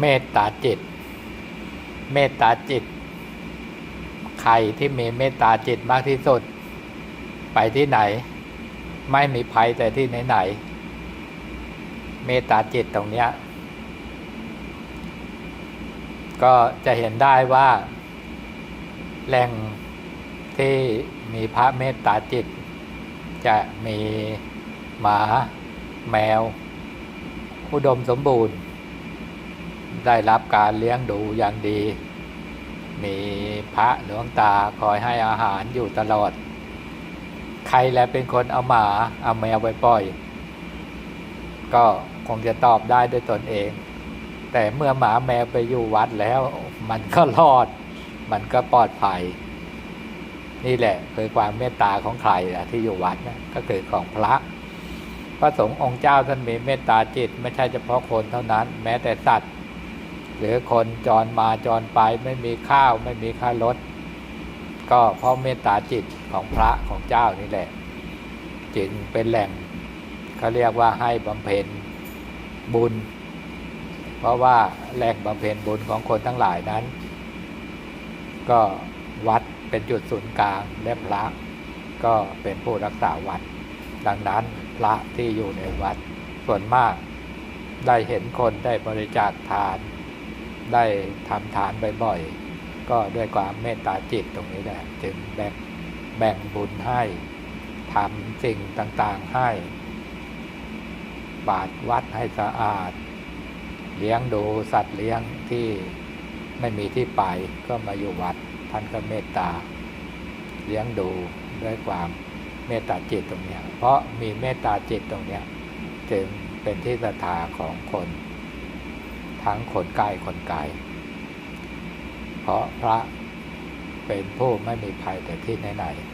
เมตตาจิต เมตตาจิต ใครที่มีเมตตาจิตมากที่สุด ไปที่ไหน ไม่มีภัยแต่ที่ไหนไหนๆเมตตาจิตตรงเนี้ย ก็จะเห็นได้ว่า แหล่งที่มีพระเมตตาจิต จะมีหมา แมว อุดมสมบูรณ์ ได้รับการเลี้ยงดูอย่างดี มีพระหลวงตาคอยให้อาหารอยู่ตลอด ใครแหละเป็นคนเอาหมาเอาแมวไปปล่อย ก็คงจะตอบได้ด้วยตนเอง แต่เมื่อหมาแมวไปอยู่วัดแล้ว มันก็รอด มันก็ปลอดภัย นี่แหละคือความเมตตาของใครที่อยู่วัดนะก็คือของพระพระสงฆ์องค์เจ้าท่านมีเมตตาจิต ไม่ใช่เฉพาะคนเท่านั้น แม้แต่สัตว์ หรือคนจรมาจรไปไม่มีข้าวไม่มีค่ารถ ก็เพราะเมตตาจิตของพระของเจ้านี่แหละ จึงเป็นแหล่งเขาเรียกว่าให้บำเพ็ญบุญ เพราะว่าแหล่งบำเพ็ญบุญของคนทั้งหลายนั้น ก็วัดเป็นจุดศูนย์กลางและพระก็เป็นผู้รักษาวัด ดังนั้นพระที่อยู่ในวัดส่วนมากได้เห็นคนได้บริจาคทาน ได้ทำทานบ่อยๆ ก็ด้วยความเมตตาจิตตรงนี้แหละจึงแบ่งแบ่งบุญให้ทำสิ่งต่างๆให้ บาดวัดให้สะอาด เลี้ยงดูสัตว์เลี้ยงที่ไม่มีที่ไปก็มาอยู่วัดท่านก็เมตตา เลี้ยงดูด้วยความเมตตาจิตตรงนี้เพราะมีเมตตาจิตตรงนี้จึงเป็นที่ศรัทธาของคน ทั้งคนใกล้คนไกลเพราะพระเป็นผู้ไม่มีภัยแต่ที่ไหนๆ